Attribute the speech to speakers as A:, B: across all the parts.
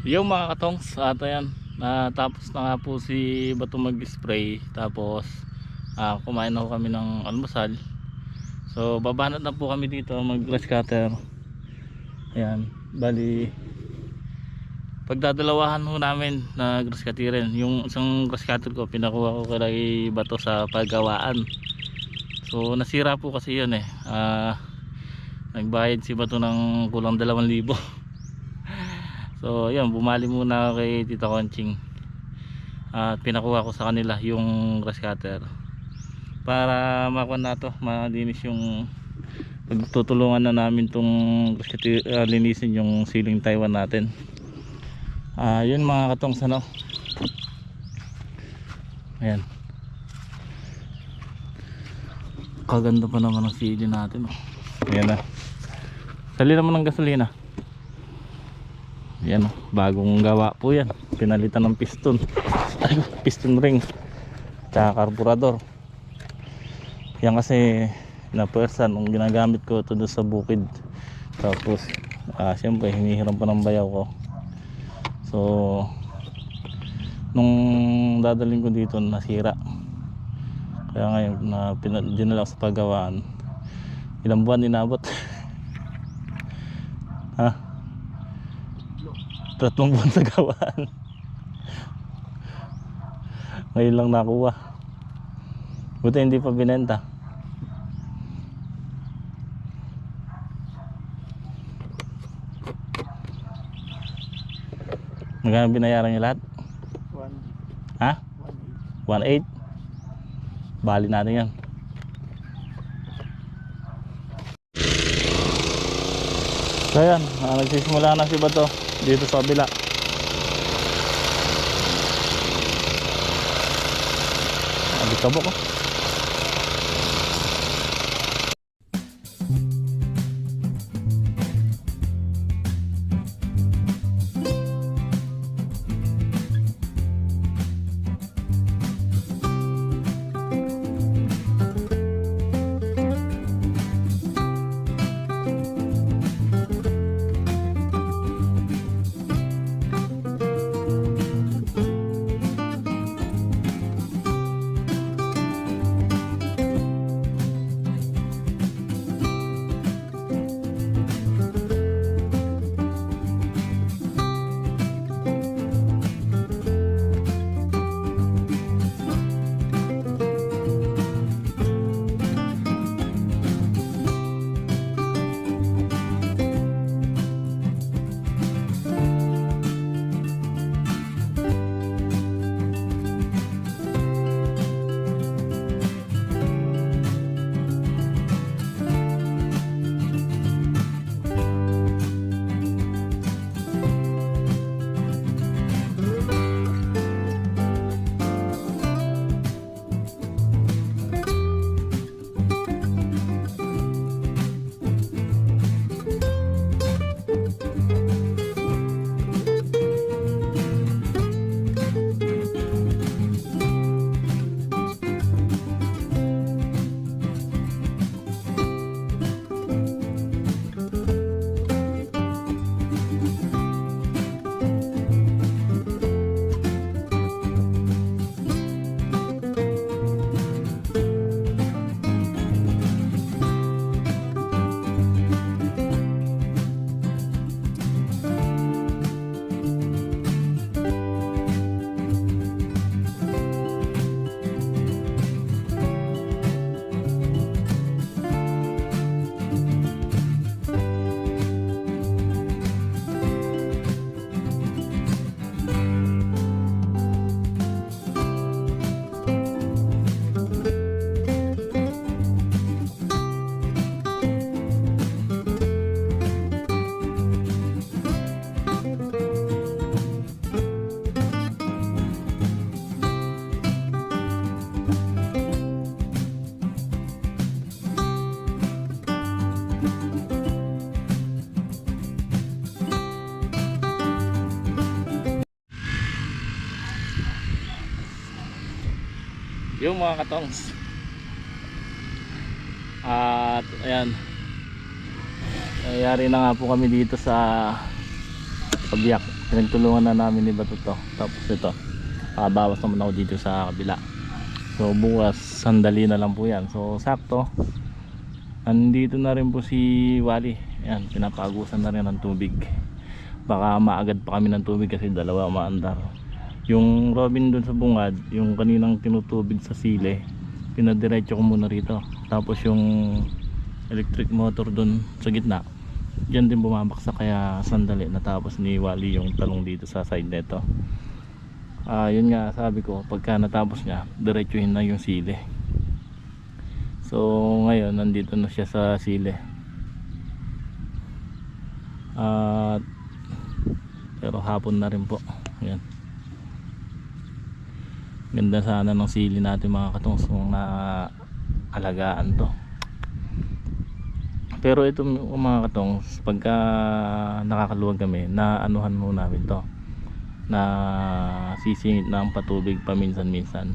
A: Yung mga katongs, at ayan, natapos na nga po si Bato mag-spray. Tapos, ah, kumain na kami ng almusal. So, babanat na po kami dito mag grass cutter. Ayan, bali, pagdadalawahan ho namin na grass cutterin. Yung isang grass cutter ko, pinakuha ko kay Bato sa paggawaan. So, nasira po kasi yun eh. Ah, nagbayad si Bato ng kulang 2,000. So, yun, bumali muna kay Tita Conching. At pinakuha ko sa kanila yung grass. Para makuha na to, malinis yung pagtutulungan na namin tong ah, linisin yung ceiling Taiwan natin. Ah, yun mga katong ano. Ayan. Kaganda pa naman ang ceiling natin. Oh. Ayan na. Sali naman ng gasolina. Yan oh, bagong gawa po yan. Pinalitan ng piston. Ay, piston ring. Tsaka karburador. Yan kasi na person nung ginagamit ko ito sa bukid. Tapos, ah, siyempre, hinihiram pa ng bayaw ko. So, nung dadaling ko dito, nasira. Kaya ngayon, na dinala ko sa paggawaan. Ilang buwan inabot. ha? Tatlong buwan sa gawaan ngayon lang nakuha. Buti hindi pa binenta. Magkano binayaran niyo lahat?
B: One,
A: ha?
B: one eight.
A: 1.8 bali natin yan. So yan ah, nagsisimula na si Bato dito sa kabila. Abit ko yung mga katongs. At ayan. Nangyayari na nga po kami dito sa Pabiyak pinagtulungan na namin ni Bato to. Tapos ito nakabawas naman ako dito sa kabila. So bukas sandali na lang po yan. So sakto. Andito na rin po si Wally. Yan pinapagusan na rin ng tubig. Baka maagad pa kami ng tubig kasi dalawa maandar yung Robin dun sa bungad yung kaninang tinutubig sa sile pinadiretso ko muna rito tapos yung electric motor dun sa gitna Diyan din bumabaksak kaya sandali natapos ni Wally yung talong dito sa side nito. Ah, yun nga sabi ko, pagka natapos niya, diretsuhin na yung sili. So, ngayon nandito na siya sa sili. At pero hapon na rin po. Ayan. Ganda sana ng sili natin mga katungs kung na alagaan to. Pero ito mga katong pagka nakakaluwag kami na anuhan mo namin to. Na sisingit ng patubig paminsan-minsan.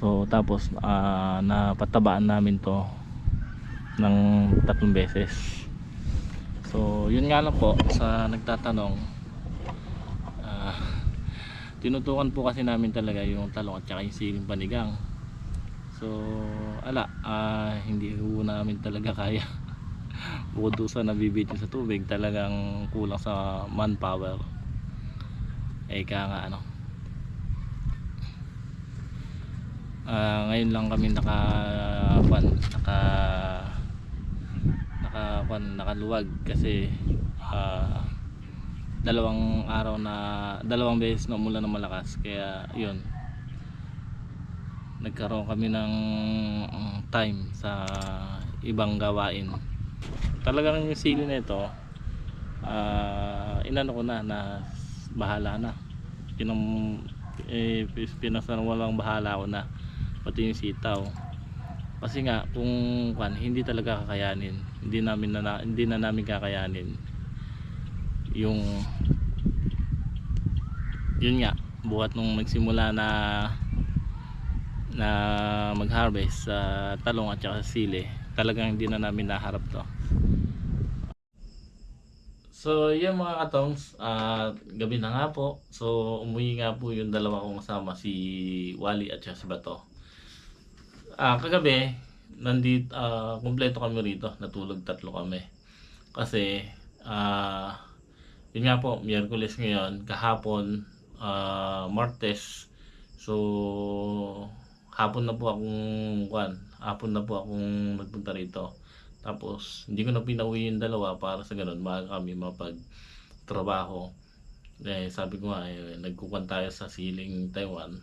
A: So tapos uh, napatabaan namin to ng tatlong beses. So yun nga lang po sa nagtatanong tinutukan po kasi namin talaga yung talong at saka yung siling panigang So, ala, ah, hindi ho namin talaga kaya. Bukod doon sa nabibitin sa tubig, talagang kulang sa manpower. Eh, kaya nga ano. Ah, ngayon lang kami naka kwan, naka naka kwan, nakaluwag kasi ah, dalawang araw na dalawang beses na umulan ng malakas. Kaya yun. Nagkaroon kami ng mm, time sa ibang gawain. Talagang yung sili nito uh, inano ko na na bahala na. Pinang eh, pinasan walang bahala ko na. Pati yung sitaw. Kasi nga kung kwan, hindi talaga kakayanin. Hindi namin na, hindi na namin kakayanin yung yun nga buhat nung nagsimula na na mag-harvest sa talong at saka sa sili talagang hindi na namin naharap to. So yun mga katongs uh, gabi na nga po. So umuwi nga po yung dalawa kong kasama si Wally at saka si Bato. Uh, kagabi nandito uh, kumpleto kami rito. Natulog tatlo kami. Kasi uh, yun nga po Miyerkules ngayon kahapon uh, Martes so hapon na po akong kwan, hapon na po akong nagpunta rito. Tapos hindi ko na pinauwi yung dalawa para sa ganun maaga kami mapag trabaho. Eh, sabi ko nga, eh, nagkukan tayo sa siling Taiwan.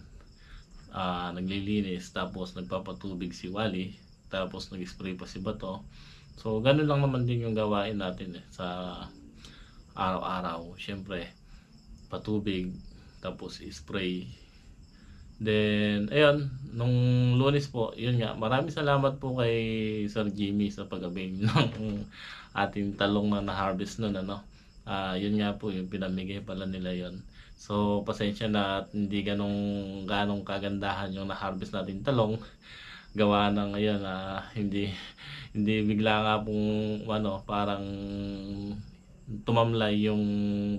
A: Ah, naglilinis tapos nagpapatubig si Wally tapos nag-spray pa si Bato. So ganun lang naman din yung gawain natin eh, sa araw-araw. Siyempre, patubig tapos spray Then, ayun, nung lunes po, yun nga, maraming salamat po kay Sir Jimmy sa pag-abing ng ating talong na na-harvest nun, ano. Ah, yun nga po, yung pinamigay pala nila yon So, pasensya na at hindi ganong, ganong kagandahan yung na-harvest natin talong. Gawa ng, ayun, ah, hindi, hindi bigla nga pong, ano, parang tumamlay yung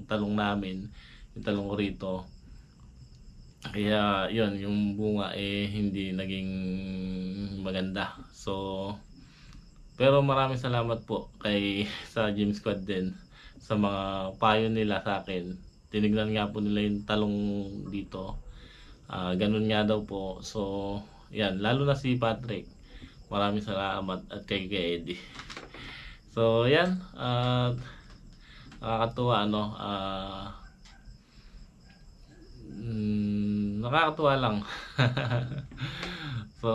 A: talong namin, yung talong rito. Kaya yun yung bunga eh hindi naging maganda. So pero maraming salamat po kay sa Gym Squad din sa mga payo nila sa akin. Tinignan nga po nila yung talong dito. Uh, ganun nga daw po. So yan lalo na si Patrick. Maraming salamat at kay kay Eddie. So yan uh, nakakatuwa ano uh, mm, nakakatuwa lang. so,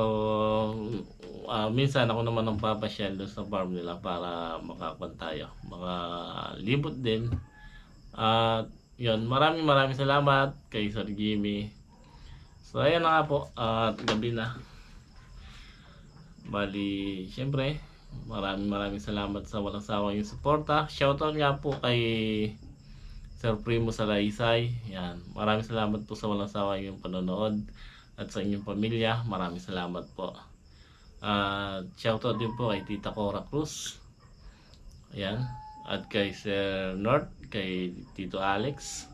A: uh, minsan ako naman ang papasyal doon sa farm nila para makakuan tayo. Mga libot din. At uh, yun, maraming maraming salamat kay Sir Jimmy. So, ayan na nga po. At uh, gabi na. Bali, syempre, maraming maraming salamat sa walang sawang yung suporta. Shoutout nga po kay Sir Primo Salaysay. Yan. Maraming salamat po sa walang sawa yung panonood at sa inyong pamilya. Maraming salamat po. At uh, shoutout din po kay Tita Cora Cruz. Ayan. At kay Sir North kay Tito Alex.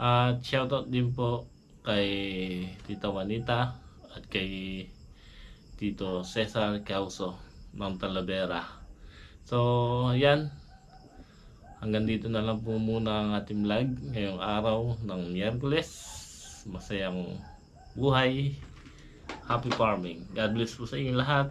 A: At shoutout din po kay Tita Juanita at kay Tito Cesar Causo ng Talavera. So, yan. Hanggang dito na lang po muna ang ating vlog ngayong araw ng Miyerkules. Masayang buhay. Happy farming. God bless po sa inyong lahat.